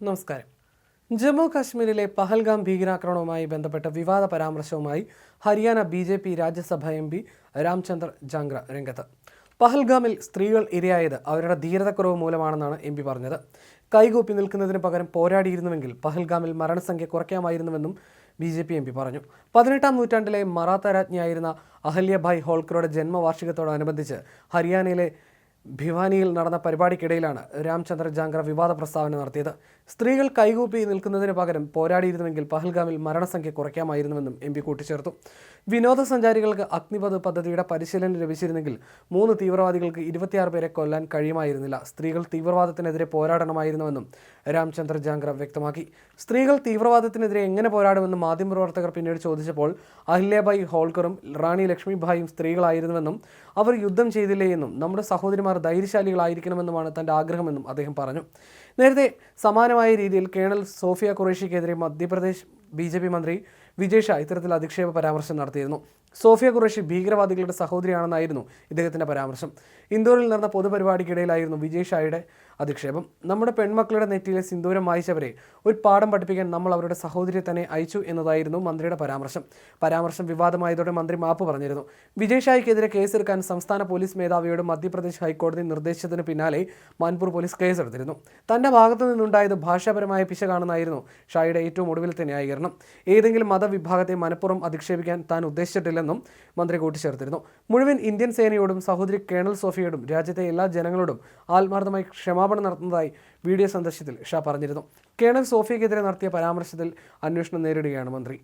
നമസ്കാരം. ജമ്മു കാശ്മീരിലെ പഹൽഗാം ഭീകരാക്രമണവുമായി ബന്ധപ്പെട്ട വിവാദ പരാമർശവുമായി Haryana B J P Rajya Sabha M P Ramchandra Jangra രംഗത്ത്. പഹൽഗാമിൽ സ്ത്രീകൾ ഇരയായത് അവരുടെ ധീരതക്കുറവ് മൂലമാണെന്നാണ് എം പി പറഞ്ഞത്. കൈകൂപ്പി നിൽക്കുന്നതിന് പകരം പോരാടിയിരുന്നുവെങ്കിൽ പഹൽഗാമിൽ മരണസംഖ്യ കുറയ്ക്കാമായിരുന്നുവെന്നും B J P M P പറഞ്ഞു. പതിനെട്ടാം നൂറ്റാണ്ടിലെ മറാത്ത രാജ്ഞിയായിരുന്ന അഹല്യഭായ് ഹോൾക്കറുടെ ജന്മവാർഷികത്തോടനുബന്ധിച്ച് ഹരിയാനയിലെ ഭിവാനിയിൽ നടന്ന പരിപാടിക്കിടയിലാണ് രാംചന്ദ്ര ജാങ്കർ വിവാദ പ്രസ്താവന നടത്തിയത്. സ്ത്രീകൾ കൈകൂപ്പി നിൽക്കുന്നതിന് പകരം പോരാടിയിരുന്നുവെങ്കിൽ പഹൽഗാമിൽ മരണസംഖ്യ കുറയ്ക്കാമായിരുന്നുവെന്നും എം പി കൂട്ടിച്ചേർത്തു. വിനോദസഞ്ചാരികൾക്ക് അഗ്നിപഥ് പദ്ധതിയുടെ പരിശീലനം ലഭിച്ചിരുന്നെങ്കിൽ മൂന്ന് തീവ്രവാദികൾക്ക് ഇരുപത്തിയാറ് പേരെ കൊല്ലാൻ കഴിയുമായിരുന്നില്ല. സ്ത്രീകൾ തീവ്രവാദത്തിനെതിരെ പോരാടണമായിരുന്നുവെന്നും രാംചന്ദ്ര ജാംഗ്ര വ്യക്തമാക്കി. സ്ത്രീകൾ തീവ്രവാദത്തിനെതിരെ എങ്ങനെ പോരാടുമെന്ന് മാധ്യമപ്രവർത്തകർ പിന്നീട് ചോദിച്ചപ്പോൾ അഹില്യബായി ഹോൾക്കറും റാണി ലക്ഷ്മിഭായും സ്ത്രീകളായിരുന്നുവെന്നും അവർ യുദ്ധം ചെയ്തില്ലേ എന്നും നമ്മുടെ സഹോദരിമാർ ധൈര്യശാലികളായിരിക്കണമെന്നുമാണ് തന്റെ ആഗ്രഹമെന്നും അദ്ദേഹം പറഞ്ഞു. നേരത്തെ സമാനമായ രീതിയിൽ കേണൽ സോഫിയ ഖുറേഷിക്കെതിരെ മധ്യപ്രദേശ് ബി ജെ പി മന്ത്രി വിജയ് ഷാ ഇത്തരത്തിൽ അധിക്ഷേപ പരാമർശം നടത്തിയിരുന്നു. സോഫിയ ഖുറേഷി ഭീകരവാദികളുടെ സഹോദരിയാണെന്നായിരുന്നു ഇദ്ദേഹത്തിന്റെ പരാമർശം. ഇന്തോറിൽ നടന്ന പൊതുപരിപാടിക്കിടയിലായിരുന്നു വിജയ് ഷായുടെ അധിക്ഷേപം. നമ്മുടെ പെൺമക്കളുടെ നെറ്റിയിലെ സിന്ദൂരം വായിച്ചവരെ ഒരു പാഠം പഠിപ്പിക്കാൻ നമ്മൾ അവരുടെ സഹോദരിയെ തന്നെ അയച്ചു എന്നതായിരുന്നു മന്ത്രിയുടെ പരാമർശം. പരാമർശം വിവാദമായതോടെ മന്ത്രി മാപ്പ് പറഞ്ഞിരുന്നു. വിജയ് ഷായ്ക്കെതിരെ കേസെടുക്കാൻ സംസ്ഥാന പോലീസ് മേധാവിയോട് മധ്യപ്രദേശ് ഹൈക്കോടതി നിർദ്ദേശിച്ചതിന് പിന്നാലെ മാൻപൂർ പോലീസ് കേസെടുത്തിരുന്നു. തന്റെ ഭാഗത്തു നിന്നുണ്ടായത് ഭാഷാപരമായ പിശകാണെന്നായിരുന്നു ഷായുടെ ഏറ്റവും ഒടുവിലത്തെ ന്യായീകരണം. ഏതെങ്കിലും മതവിഭാഗത്തെ മനഃപൂർവം അധിക്ഷേപിക്കാൻ താൻ ഉദ്ദേശിച്ചിട്ടില്ലെന്നും മന്ത്രി കൂട്ടിച്ചേർത്തിരുന്നു. മുഴുവൻ ഇന്ത്യൻ സേനയോടും സഹോദരി കേണൽ സോഫിയോടും രാജ്യത്തെ എല്ലാ ജനങ്ങളോടും ആത്മാർത്ഥമായി ക്ഷമാപണം നടത്തുന്നതായി വീഡിയോ സന്ദേശത്തിൽ ഷാ പറഞ്ഞിരുന്നു. കേണൽ സോഫിയക്കെതിരെ നടത്തിയ പരാമർശത്തിൽ അന്വേഷണം നേരിടുകയാണ് മന്ത്രി.